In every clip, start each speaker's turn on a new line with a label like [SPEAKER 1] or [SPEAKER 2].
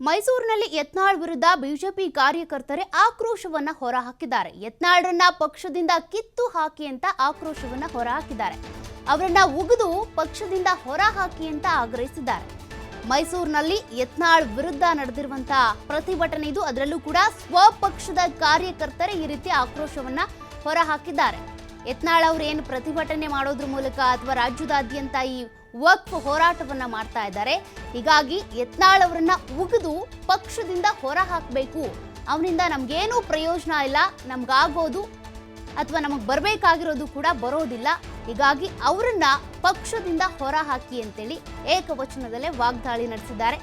[SPEAKER 1] ಮೈಸೂರಿನಲ್ಲಿ ಯತ್ನಾಳ್ ವಿರುದ್ಧ ಬಿಜೆಪಿ ಕಾರ್ಯಕರ್ತರೇ ಆಕ್ರೋಶವನ್ನ ಹೊರಹಾಕಿದ್ದಾರೆ. ಯತ್ನಾಳ್ರನ್ನ ಪಕ್ಷದಿಂದ ಕಿತ್ತು ಹಾಕಿ ಅಂತ ಆಕ್ರೋಶವನ್ನ ಹೊರಹಾಕಿದ್ದಾರೆ. ಅವರನ್ನ ಉಗಿದು ಪಕ್ಷದಿಂದ ಹೊರಹಾಕಿ ಅಂತ ಆಗ್ರಹಿಸಿದ್ದಾರೆ. ಮೈಸೂರಿನಲ್ಲಿ ಯತ್ನಾಳ್ ವಿರುದ್ಧ ನಡೆದಿರುವಂತಹ ಪ್ರತಿಭಟನೆ ಇದು. ಅದರಲ್ಲೂ ಕೂಡ ಸ್ವಪಕ್ಷದ ಕಾರ್ಯಕರ್ತರೇ ಈ ರೀತಿ ಆಕ್ರೋಶವನ್ನ ಹೊರಹಾಕಿದ್ದಾರೆ. ಯತ್ನಾಳ್ ಅವರು ಏನು ಪ್ರತಿಭಟನೆ ಮಾಡೋದ್ರ ಮೂಲಕ ಅಥವಾ ರಾಜ್ಯದಾದ್ಯಂತ ಈ ವಕ್ಫ್ ಹೋರಾಟವನ್ನ ಮಾಡ್ತಾ ಇದ್ದಾರೆ. ಹೀಗಾಗಿ ಯತ್ನಾಳ್ ಅವರನ್ನ ಉಗಿದು ಪಕ್ಷದಿಂದ ಹೊರ ಹಾಕಬೇಕು. ಅವನಿಂದ ನಮ್ಗೇನೂ ಪ್ರಯೋಜನ ಇಲ್ಲ, ನಮ್ಗಾಗೋದು ಅಥವಾ ನಮಗೆ ಬರಬೇಕಾಗಿರೋದು ಕೂಡ ಬರೋದಿಲ್ಲ. ಹೀಗಾಗಿ ಅವರನ್ನ ಪಕ್ಷದಿಂದ ಹೊರ ಹಾಕಿ ಅಂತೇಳಿ ಏಕವಚನದಲ್ಲೇ ವಾಗ್ದಾಳಿ ನಡೆಸಿದ್ದಾರೆ.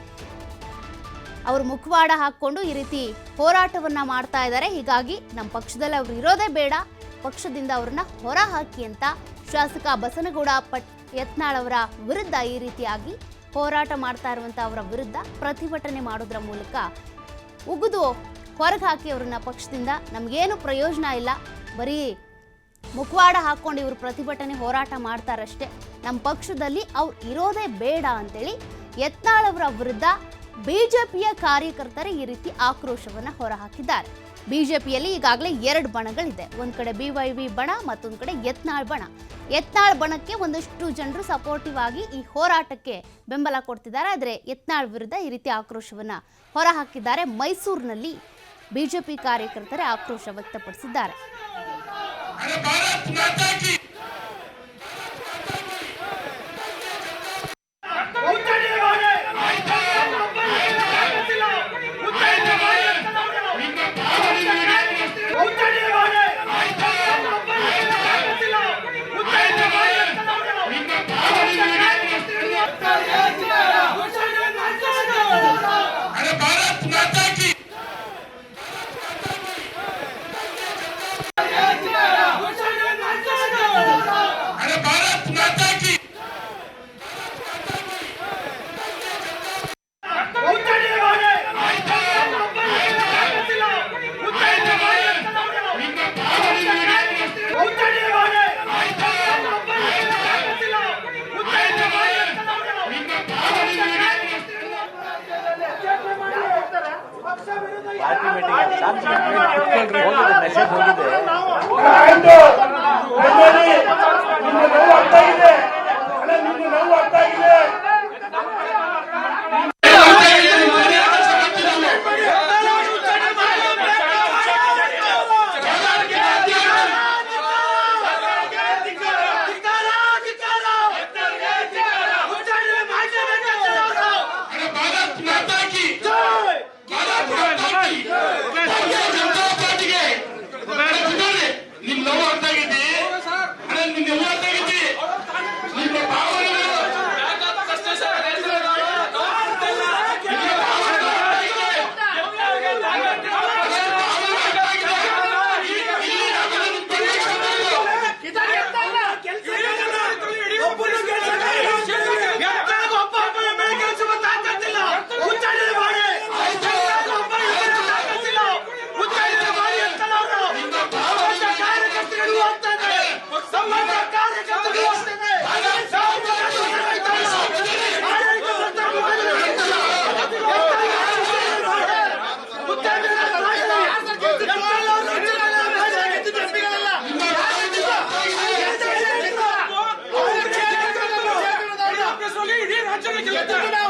[SPEAKER 1] ಅವರು ಮುಖವಾಡ ಹಾಕೊಂಡು ಈ ರೀತಿ ಹೋರಾಟವನ್ನ ಮಾಡ್ತಾ ಇದ್ದಾರೆ. ಹೀಗಾಗಿ ನಮ್ಮ ಪಕ್ಷದಲ್ಲಿ ಅವರು ಇರೋದೇ ಬೇಡ. ಪಕ್ಷದಿಂದ ಅವ್ರನ್ನ ಹೊರ ಹಾಕಿ ಅಂತ ಶಾಸಕ ಬಸನಗೌಡ ಪಟ್ ಯತ್ನಾಳ್ ಅವರ ವಿರುದ್ಧ ಈ ರೀತಿಯಾಗಿ ಹೋರಾಟ ಮಾಡ್ತಾ ಇರುವಂಥ ಅವರ ವಿರುದ್ಧ ಪ್ರತಿಭಟನೆ ಮಾಡೋದ್ರ ಮೂಲಕ ಉಗಿದು ಹೊರಗೆ ಹಾಕಿ ಅವ್ರನ್ನ ಪಕ್ಷದಿಂದ. ನಮಗೇನು ಪ್ರಯೋಜನ ಇಲ್ಲ. ಬರೀ ಮುಖವಾಡ ಹಾಕೊಂಡು ಇವರು ಪ್ರತಿಭಟನೆ ಹೋರಾಟ ಮಾಡ್ತಾರಷ್ಟೇ. ನಮ್ಮ ಪಕ್ಷದಲ್ಲಿ ಅವ್ರು ಇರೋದೇ ಬೇಡ ಅಂತೇಳಿ ಯತ್ನಾಳ್ ಅವರ ವಿರುದ್ಧ ಬಿಜೆಪಿಯ ಕಾರ್ಯಕರ್ತರೇ ಈ ರೀತಿ ಆಕ್ರೋಶವನ್ನ ಹೊರಹಾಕಿದ್ದಾರೆ. ಬಿಜೆಪಿಯಲ್ಲಿ ಈಗಾಗಲೇ ಎರಡು ಬಣಗಳಿದೆ. ಒಂದು ಕಡೆ ಬಿ ವೈ ವಿ ಬಣ, ಮತ್ತೊಂದು ಕಡೆ ಯತ್ನಾಳ್ ಬಣ. ಯತ್ನಾಳ್ ಬಣಕ್ಕೆ ಒಂದಷ್ಟು ಜನರು ಸಪೋರ್ಟಿವ್ ಆಗಿ ಈ ಹೋರಾಟಕ್ಕೆ ಬೆಂಬಲ ಕೊಡ್ತಿದ್ದಾರೆ. ಆದರೆ ಯತ್ನಾಳ್ ವಿರುದ್ಧ ಈ ರೀತಿ ಆಕ್ರೋಶವನ್ನು ಹೊರಹಾಕಿದ್ದಾರೆ. ಮೈಸೂರಿನಲ್ಲಿ ಬಿಜೆಪಿ ಕಾರ್ಯಕರ್ತರೇ ಆಕ್ರೋಶ ವ್ಯಕ್ತಪಡಿಸಿದ್ದಾರೆ.
[SPEAKER 2] ಮೆಸೇಜ್ ಹೋಗಿದೆ
[SPEAKER 3] ನೋವು ಆಗಿದೆ ನೋವು ಅರ್ಥ ಆಗಿದೆ
[SPEAKER 4] やっと
[SPEAKER 2] けな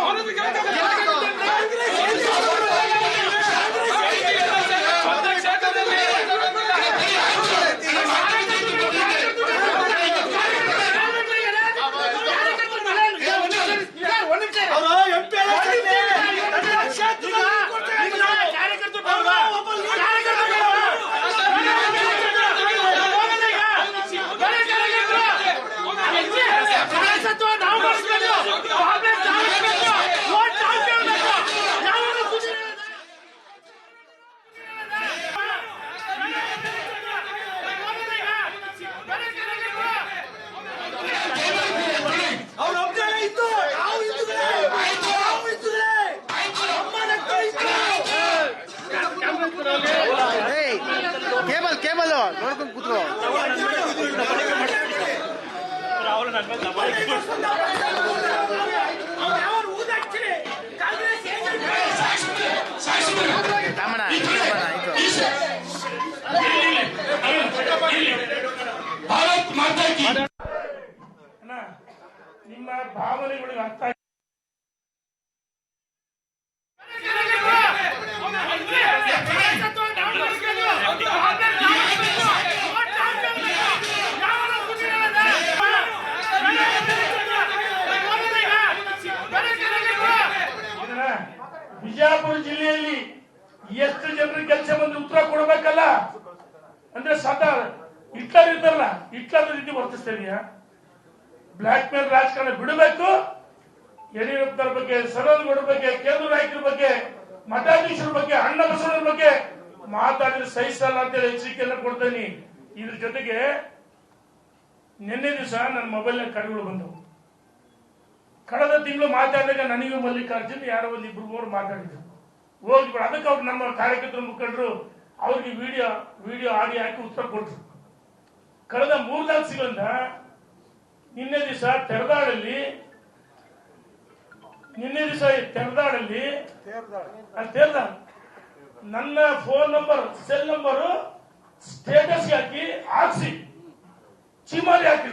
[SPEAKER 2] ನೋಡ್ಕೊಂಡು
[SPEAKER 3] ಕೂತ್ರು. ನಿಮ್ಮ ಭಾವನೆಗಳಿಗೆ ಅರ್ಥ ಅಂದ್ರೆ ಸತ ಹಿಟ್ಲರ್ ಇದ್ದಾರಲ್ಲ ಹಿಟ್ಲರ್ ರೀತಿ ವರ್ತಿಸ್ತೇನೆ ಬ್ಲಾಕ್ ಮೇಲ್ ರಾಜಕಾರಣ ಬಿಡಬೇಕು. ಯಡಿಯೂರಪ್ಪನವ್ರ ಬಗ್ಗೆ ಸರೋಜಗೌಡರ ಬಗ್ಗೆ, ಕೇಂದ್ರ ನಾಯಕರ ಬಗ್ಗೆ, ಮಠಾಧೀಶರ ಬಗ್ಗೆ, ಅಣ್ಣ ಬಸವರ ಬಗ್ಗೆ ಮಾತಾಡಿದ್ರೆ ಸಹಿಸಲ್ಲ ಅಂತೇಳಿ ಎಚ್ಚರಿಕೆಯನ್ನು ಕೊಡ್ತೇನೆ. ಇದ್ರ ಜೊತೆಗೆ ನಿನ್ನೆ ದಿವಸ ನನ್ನ ಮೊಬೈಲ್ ಕರೆಗಳು ಬಂದವು. ಕಳೆದ ತಿಂಗಳು ಮಾತಾಡಿದಾಗ ನನಗೂ ಮಲ್ಲಿಕಾರ್ಜುನ್, ಯಾರೋ ಒಂದು ಇಬ್ರು ಮೂರು ಮಾತಾಡಿದ್ರು ಹೋಗ್ಬಿಡ ಅದಕ್ಕೆ ಅವ್ರು ನಮ್ಮ ಕಾರ್ಯಕರ್ತರ ಮುಖಂಡರು ಅವ್ರಿಗೆ ವಿಡಿಯೋ ವಿಡಿಯೋ ಆಡಿಯೋ ಹಾಕಿ ಉತ್ತರ ಕೊಟ್ರು. ಕಳೆದ ಮೂರ್ನಾಲ್ಕು ಸಿಗಂದ ನಿನ್ನೆ ದಿವಸ ತೆರದಾಡಲ್ಲಿ, ನಿನ್ನೆ ದಿವಸ ತೆರದಾಡಲ್ಲಿ ನನ್ನ phone number cell number status ಹಾಕಿ ಹಾಕ್ಸಿ, ಚಿಮಾರಿ ಹಾಕಿ.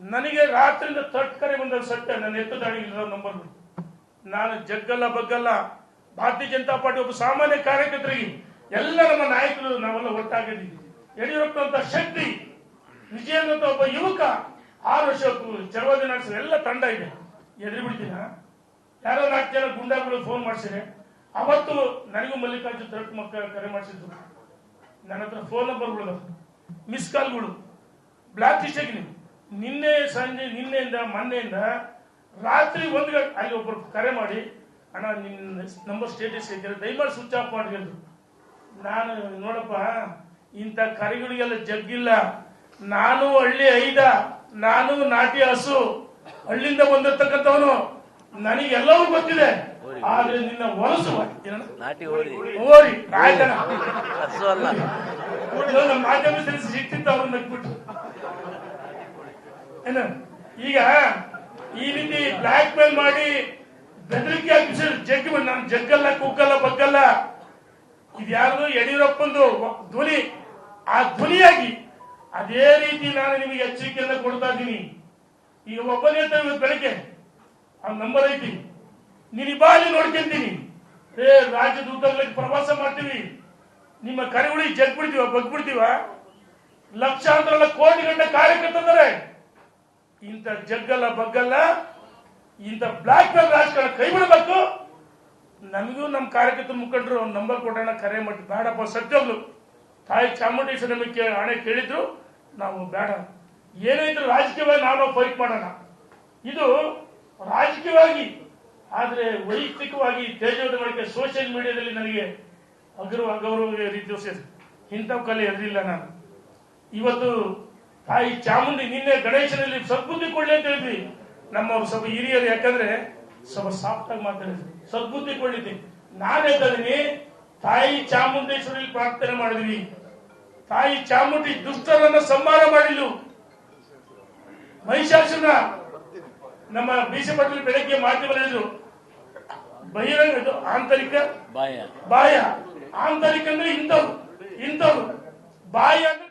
[SPEAKER 3] ನನಗೆ ರಾತ್ರಿಯಿಂದ ತಟ್ ಕರೆ ಬಂದ ಸತ್ಯ, ನನ್ನ ಎತ್ತು ದಾಡಿಗಿಲ್ಲ ನಂಬರ್ ನಾನು ಜಗ್ಗಲ್ಲ, ಬಗ್ಗಲ್ಲ. ಭಾರತೀಯ ಜನತಾ ಪಾರ್ಟಿ ಒಬ್ಬ ಸಾಮಾನ್ಯ ಕಾರ್ಯಕರ್ತರಿಗೆ ಎಲ್ಲ ನಮ್ಮ ನಾಯಕರು ನಾವೆಲ್ಲ ಒಟ್ಟಾಗಿದ್ದೀವಿ. ಯಡಿಯೂರಪ್ಪ ಅಂತ ಶಕ್ತಿ ವಿಜಯೇಂದ್ರ ಅಂತ ಒಬ್ಬ ಯುವಕ, ಆರು ವರ್ಷ ಚಳವಳಿ ನಡೆಸಿದ ಎಲ್ಲ ತಂಡ ಇದೆ. ಎದುರು ಬಿಡ್ತೀನ ಯಾರೋ ನಾಲ್ಕು ಜನ ಗುಂಡಾಗಳು ಫೋನ್ ಮಾಡಿಸಿದೆ ಅವತ್ತು ನನಗೂ ಮಲ್ಲಿಕಾರ್ಜುನ್ ದೊಡ್ಡ ಮಕ್ಕಳ ಕರೆ ಮಾಡಿಸಿದ್ರು. ನನ್ನ ಹತ್ರ ಫೋನ್ ನಂಬರ್ಗಳು ಮಿಸ್ ಕಾಲ್ಗಳು ಬ್ಲಾಕ್ ಲಿಸ್ಟ್ ನಿನ್ನೆ ಸಂಜೆ, ನಿನ್ನೆಯಿಂದ, ಮೊನ್ನೆಯಿಂದ ರಾತ್ರಿ ಒಂದು ಗಂಟೆ ಅಲ್ಲಿ ಒಬ್ಬರು ಕರೆ ಮಾಡಿ, ಅಣ್ಣ, ನಿನ್ನ ನಂಬರ್ ಸ್ಟೇಟಸ್ ಐತೆ ದಯಮಾಡಿ ಸ್ವಿಚ್ ಆಫ್ ಅಂದ್ರು. ನಾನು ನೋಡಪ್ಪ ಇಂಥ ಕರಿಗಳಿಗೆಲ್ಲ ಜಗ್ಗಿಲ್ಲ. ನಾನು ಹಳ್ಳಿ ಐದ ನಾನು ನಾಟಿ ಹಸು ಹಳ್ಳಿಯಿಂದ ಬಂದಿರ್ತಕ್ಕಂಥವನು ನನಗೆಲ್ಲವೂ ಗೊತ್ತಿದೆ. ಆದ್ರೆ ನಿನ್ನ ಹೊಲಸು?
[SPEAKER 2] ನಾಟಿ
[SPEAKER 3] ಓರಿ ಮಾಧ್ಯಮ ಸಿಕ್ತಿತ್ತು ಅವ್ರನ್ನ ಬಿಟ್ಟು. ಏನ? ಈಗ ಈ ರೀತಿ ಬ್ಲಾಕ್ ಮೇಲ್ ಮಾಡಿ ಬೆದರಿಕೆ ಹಾಕಿ ಜಗ್ಗಿ ನಾನು ಜಗ್ಗಲ್ಲ ಕುಕ್ಕಲ್ಲ ಬಗ್ಗಲ್ಲ. ಇದ್ಯಾರ್ದು ಯಡಿಯೂರಪ್ಪಂದು ಧ್ವನಿ. ಆ ಧ್ವನಿಯಾಗಿ ಅದೇ ರೀತಿ ನಾನು ನಿಮಗೆ ಎಚ್ಚರಿಕೆಯನ್ನು ಕೊಡ್ತಾ ಇದ್ದೀನಿ. ಈಗ ಒಬ್ಬನೇ ಇವತ್ತು ಬೆಳಗ್ಗೆ. ಆ ನಂಬರ್ ಐತಿ. ನೀನು ಬಾಲಿ ನೋಡ್ಕೊಂತೀನಿ. ಏ ರಾಜದೂತಗಳಿಗೆ ಪ್ರವಾಸ ಮಾಡ್ತೀವಿ. ನಿಮ್ಮ ಕರೆಗುಳಿ ಜಗ್ ಬಿಡ್ತೀವ ಬಗ್ ಬಿಡ್ತೀವ ಲಕ್ಷಾಂತರ ಕೋಟಿ ಗಂಟೆ ಕಾರ್ಯಕರ್ತಂದರೆ ಇಂಥ ಜಗ್ಗಲ್ಲ, ಬಗ್ಗಲ್ಲ, ಇಂಥ ಬ್ಲಾಕ್ ಮೇಲ್ ರಾಜಕಾರಣ ಕೈ ಬಿಡಬೇಕು. ನಮಗೂ ನಮ್ಮ ಕಾರ್ಯಕರ್ತರ ಮುಖಂಡರು ಅವ್ರ ನಂಬರ್ ಕೊಟ್ಟಣ ಕರೆ ಮಾಡಿ ಬೇಡಪ್ಪ ಸತ್ಯಗಳು ತಾಯಿ ಚಾಮುಂಡೇಶ್ವರಿ ನಮಗೆ ಹಣೆ ಕೇಳಿದ್ರು. ನಾವು ಬೇಡ. ಏನಾಯ್ತು ರಾಜಕೀಯವಾಗಿ ನಾವು ಫೈಟ್ ಮಾಡೋಣ. ಇದು ರಾಜಕೀಯವಾಗಿ, ಆದರೆ ವೈಯಕ್ತಿಕವಾಗಿ ತೇಜೋದ ಮಾಡಿಕೆ ಸೋಷಿಯಲ್ ಮೀಡಿಯಾದಲ್ಲಿ ನನಗೆ ಅಗೌರವ ಅಗೌರವ ರೀತಿ ಇಂಥ ಕಲೆ ಎದ್ರಿಲ್ಲ ನಾನು. ಇವತ್ತು ತಾಯಿ ಚಾಮುಂಡಿ ನಿನ್ನೆ ಗಣೇಶನಲ್ಲಿ ಸದ್ಬುದ್ಧಿ ಕೊಡಲಿ ಅಂತ ಹೇಳಿದ್ವಿ. ನಮ್ಮ ಸ್ವಲ್ಪ ಹಿರಿಯರು, ಯಾಕಂದ್ರೆ ಸ್ವಲ್ಪ ಸಾಫ್ಟ್ ಆಗಿ ಮಾತಾಡಿದ್ರು. ಸದ್ಬುದ್ಧಿ ಕೊಡ್ಲಿಕ್ಕೆ. ನಾನು ಹೇಳ್ತಿದ್ದೀನಿ ತಾಯಿ ಚಾಮುಂಡೇಶ್ವರಿ ಪ್ರಾರ್ಥನೆ ಮಾಡಿದ್ವಿ. ತಾಯಿ ಚಾಮುಂಡಿ ದುಷ್ಟರನ್ನ ಸಂಹಾರ ಮಾಡಿದ್ಲು. ಮಹಿಷಾಸುರನ ನಮ್ಮ ಬಿಸಿ ಪಟೇಲ್ ಬೆಳಗ್ಗೆ ಮಾತಿ ಬರೆದ್ರು ಬಹಿರಂಗ ಆಂತರಿಕ?
[SPEAKER 2] ಬಾಯ.
[SPEAKER 3] ಬಾಯ. ಆಂತರಿಕ ಅಂದ್ರೆ ಇಂಥವ್ರು ಇಂಥವ್ರು ಬಾಯ ಅಂದ್ರೆ